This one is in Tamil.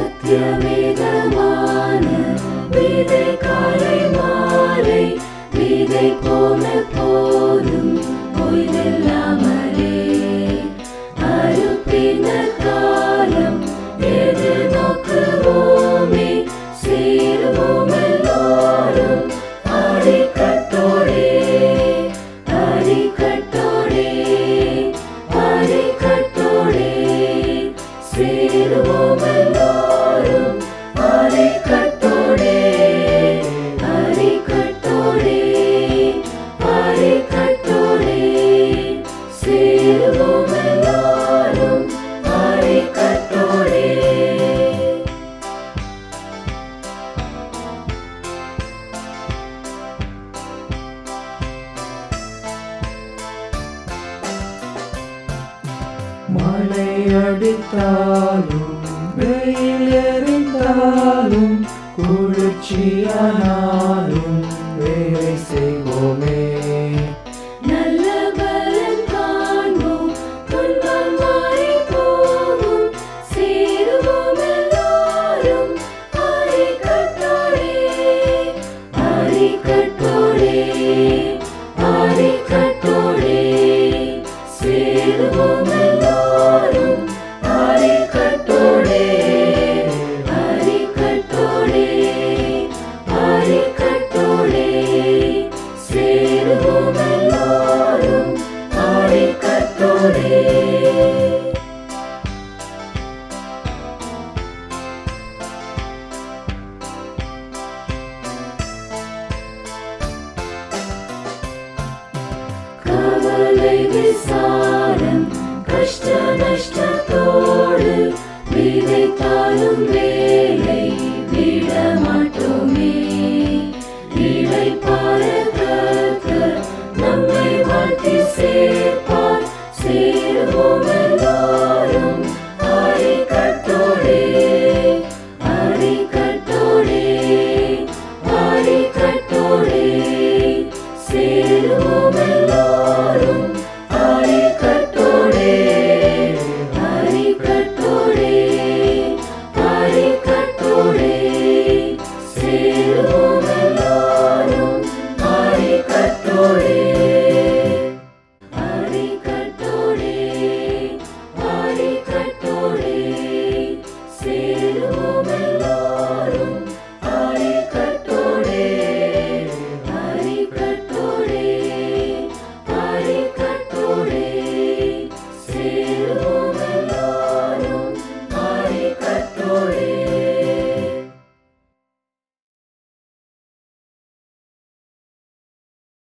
நித்தியவேதமான விதை காலை மாலை விதை போன போதும் பொய்தில்லாமலே அறுப்பின காலம் மழை அடித்தாலும் வெயில் எரிந்தாலும் குளிர்ச்சியானாலும்